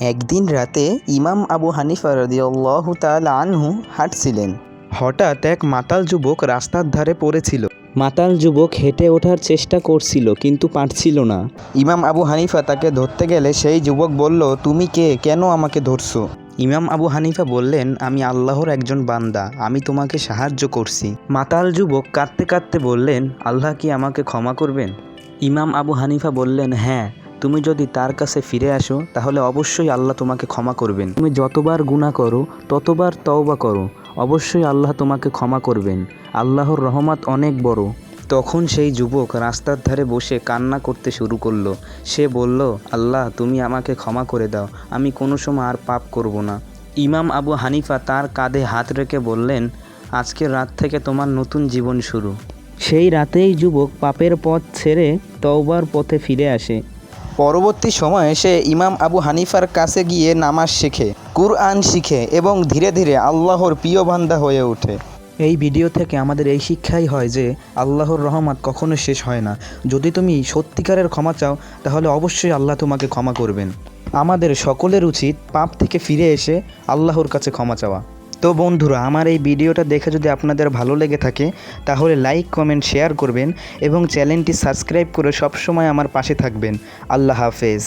একদিন রাতে ইমাম আবু হানিফা রদিয়াল্লাহু তাআলা আনহু হাঁটছিলেন। হঠাৎ এক মাতাল যুবক রাস্তার ধারে পড়েছিল। মাতাল যুবক হেঁটে ওঠার চেষ্টা করছিল কিন্তু পারছিল না। ইমাম আবু হানিফা তাকে ধরতে গেলে সেই যুবক বলল তুমি কে? কেন আমাকে ধরছো? ইমাম আবু হানিফা বললেন আমি আল্লাহর একজন বান্দা আমি তোমাকে সাহায্য করছি। মাতাল যুবক কাঁদতে কাঁদতে বললেন আল্লাহ কি আমাকে ক্ষমা করবেন? ইমাম আবু হানিফা বললেন হ্যাঁ। তুমি যদি তার কাছে ফিরে আসো, তাহলে অবশ্যই আল্লাহ তোমাকে ক্ষমা করবেন। তুমি যতবার গুনাহ করো, ততবার তওবা করো। অবশ্যই আল্লাহ তোমাকে ক্ষমা করবেন। আল্লাহর রহমত অনেক বড়। তখন সেই যুবক রাস্তার ধারে বসে কান্না করতে শুরু করল। সে বলল, আল্লাহ, তুমি আমাকে ক্ষমা করে দাও। আমি কোনো সময় আর পাপ করব না। ইমাম আবু হানিফা তার কাঁধে হাত রেখে বললেন আজকের রাত থেকে তোমার নতুন জীবন শুরু। সেই রাতেই যুবক পাপের পথ ছেড়ে তওবার পথে ফিরে আসে। পরবর্তী সময়ে সে ইমাম আবু হানিফার কাছে গিয়ে নামাজ শেখে, কুরআন শিখে এবং ধীরে ধীরে আল্লাহর প্রিয় বান্দা হয়ে ওঠে। এই ভিডিও থেকে আমাদের এই শিক্ষাই হয় যে, আল্লাহর রহমত কখনো শেষ হয় না। যদি তুমি সত্যিকারের ক্ষমা চাও, তাহলে অবশ্যই আল্লাহ তোমাকে ক্ষমা করবেন। আমাদের সকলের উচিত পাপ থেকে ফিরে এসে আল্লাহর কাছে ক্ষমা চাওয়া। তো বন্ধুরা, আমার এই ভিডিওটা দেখে যদি আপনাদের ভালো লেগে থাকে, তাহলে লাইক কমেন্ট শেয়ার করবেন এবং চ্যানেলটি সাবস্ক্রাইব করে সবসময় আমার পাশে থাকবেন। আল্লাহ হাফেজ।